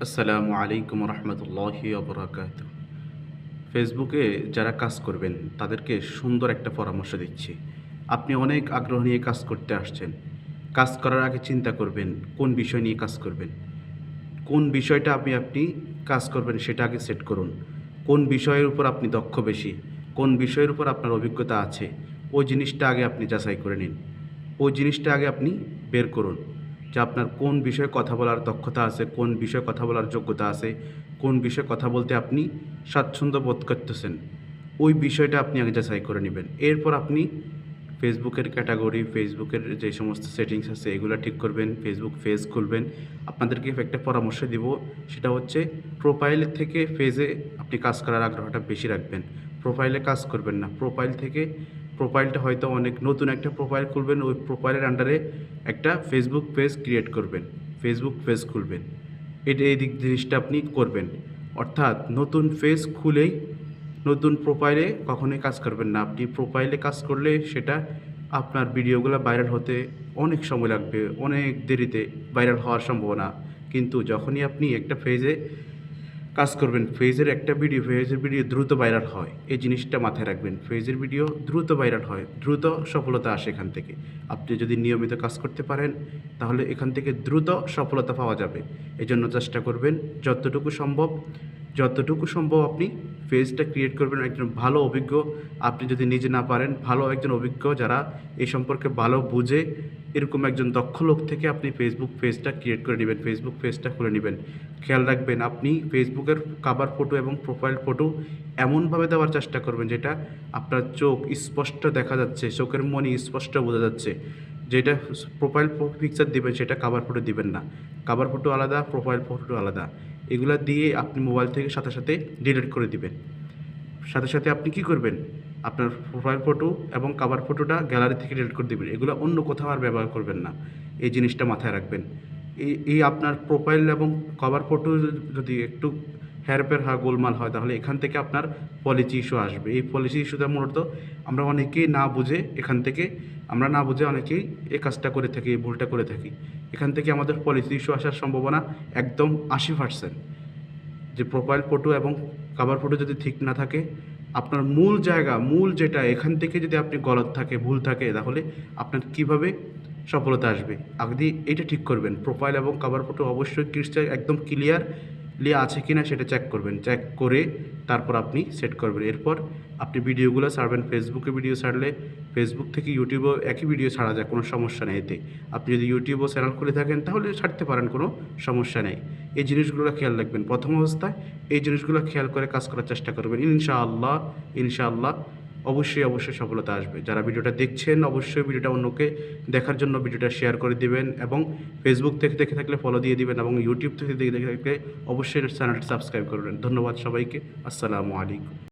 আসসালামু আলাইকুম রহমতুল্লাহি অবরাকাত ফেসবুকে যারা কাজ করবেন, তাদেরকে সুন্দর একটা পরামর্শ দিচ্ছি। আপনি অনেক আগ্রহ নিয়ে কাজ করতে আসছেন। কাজ করার আগে চিন্তা করবেন, কোন বিষয় নিয়ে কাজ করবেন? কোন বিষয়টা আপনি আপনি কাজ করবেন সেটা আগে সেট করুন। কোন বিষয়ের উপর আপনি দক্ষ বেশি? কোন বিষয়ের উপর আপনার অভিজ্ঞতা আছে? ওই জিনিসটা আগে আপনি যাচাই করে নিন। ওই জিনিসটা আগে আপনি বের করুন। যে আপনার কোন বিষয়ে কথা বলার দক্ষতা আছে, কোন বিষয়ে কথা বলার যোগ্যতা আছে, কোন বিষয়ে কথা বলতে আপনি স্বাচ্ছন্দ্য বোধ করতেছেন, ওই বিষয়টা আপনি আগে যাচাই করে নেবেন। এরপর আপনি ফেসবুকের ক্যাটাগরি, ফেসবুকের যে সমস্ত সেটিংস আছে, এগুলো ঠিক করবেন, ফেসবুক পেজ খুলবেন। আপনাদেরকে একটা পরামর্শ দিব, সেটা হচ্ছে প্রোফাইলের থেকে ফেজে আপনি কাজ করার আগ্রহটা বেশি রাখবেন। প্রোফাইলে কাজ করবেন না। প্রোফাইল থেকে প্রোফাইলটা হয়তো অনেক নতুন একটা প্রোফাইল খুলবেন, ওই প্রোফাইলের আন্ডারে একটা ফেসবুক পেজ ক্রিয়েট করবেন ফেসবুক পেজ খুলবেন। এটা এই দিক জিনিসটা আপনি করবেন। অর্থাৎ নতুন পেজ খুলেই নতুন প্রোফাইলে কখনোই কাজ করবেন না। আপনি প্রোফাইলে কাজ করলে সেটা আপনার ভিডিওগুলো ভাইরাল হতে অনেক সময় লাগবে, অনেক দেরিতে ভাইরাল হওয়ার সম্ভাবনা। কিন্তু যখনই আপনি একটা ফেজে কাজ করবেন, ফেজের একটা ভিডিও ফেজের ভিডিও দ্রুত ভাইরাল হয়। এই জিনিসটা মাথায় রাখবেন, ফেজের ভিডিও দ্রুত ভাইরাল হয়, দ্রুত সফলতা আসে এখান থেকে। আপনি যদি নিয়মিত কাজ করতে পারেন, তাহলে এখান থেকে দ্রুত সফলতা পাওয়া যাবে। এজন্য জন্য চেষ্টা করবেন, যতটুকু সম্ভব যতটুকু সম্ভব আপনি পেজটা ক্রিয়েট করবেন, একজন ভালো অভিজ্ঞ। আপনি যদি নিজে না পারেন, ভালো একজন অভিজ্ঞ যারা এই সম্পর্কে ভালো বুঝে, এরকম একজন দক্ষ লোক থেকে আপনি ফেসবুক পেজটা ক্রিয়েট করে নেবেন ফেসবুক পেজটা খুলে নেবেন। খেয়াল রাখবেন, আপনি ফেসবুকের কাভার ফটো এবং প্রোফাইল ফটো এমনভাবে দেওয়ার চেষ্টা করবেন যেটা আপনার চোখ স্পষ্ট দেখা যাচ্ছে, চোখের মনি স্পষ্ট বোঝা যাচ্ছে। যেটা প্রোফাইল পিকচার দিবেন, সেটা কাভার ফটো দিবেন না। কাভার ফটো আলাদা প্রোফাইল ফটো আলাদা। এগুলা দিয়ে আপনি মোবাইল থেকে সাথে সাথে ডিলিট করে দিবেন। সাথে সাথে আপনি কি করবেন? আপনার প্রোফাইল ফটো এবং কাভার ফটোটা গ্যালারি থেকে ডিলিট করে দেবেন। এগুলো অন্য কোথাও আর ব্যবহার করবেন না। এই জিনিসটা মাথায় রাখবেন। এই এই আপনার প্রোফাইল এবং কভার ফটো যদি একটু হেরপের হয় গোলমাল হয়, তাহলে এখান থেকে আপনার পলিসি ইস্যু আসবে। এই পলিসি ইস্যুটা মূলত আমরা অনেকেই না বুঝে এখান থেকে, আমরা না বুঝে অনেকেই এই কাজটা করে থাকি, এই ভুলটা করে থাকি। এখান থেকে আমাদের পলিসি ইস্যু আসার সম্ভাবনা একদম আশি পার্সেন্ট যে প্রোফাইল ফটো এবং কাভার ফটো যদি ঠিক না থাকে, আপনার মূল জায়গা, মূল যেটা, এখান থেকে যদি আপনি গলত থাকে, ভুল থাকে, তাহলে আপনার কীভাবে সফলতা আসবে? আগে এটা ঠিক করবেন। প্রোফাইল এবং কাভার ফটো অবশ্যই ক্রিস্টাল একদম ক্লিয়ারলি আছে কি না সেটা চেক করবেন। চেক করে তারপর আপনি সেট করবেন। এরপর আপনি ভিডিওগুলো ছাড়বেন। ফেসবুকে ভিডিও ছাড়লে ফেসবুক থেকে ইউটিউবেও একই ভিডিও ছাড়া যায়, কোনো সমস্যা নেই এতে। আপনি যদি ইউটিউবও চ্যানেল খুলে থাকেন, তাহলে ছাড়তে পারেন, কোনো সমস্যা নেই। এই জিনিসগুলো খেয়াল রাখবেন। প্রথম অবস্থায় এই জিনিসগুলো খেয়াল করে কাজ করার চেষ্টা করবেন। ইনশাআল্লাহ ইনশাআল্লাহ অবশ্যই অবশ্যই সফলতা আসবে। যারা ভিডিওটা দেখছেন, অবশ্যই ভিডিওটা অন্যকে দেখার জন্য ভিডিওটা শেয়ার করে দিবেন এবং ফেসবুক থেকে দেখে থাকলে ফলো দিয়ে দিবেন এবং ইউটিউব থেকে দেখে দেখে থাকলে অবশ্যই চ্যানেলটি সাবস্ক্রাইব করবেন। ধন্যবাদ সবাইকে। আসসালামু আলাইকুম।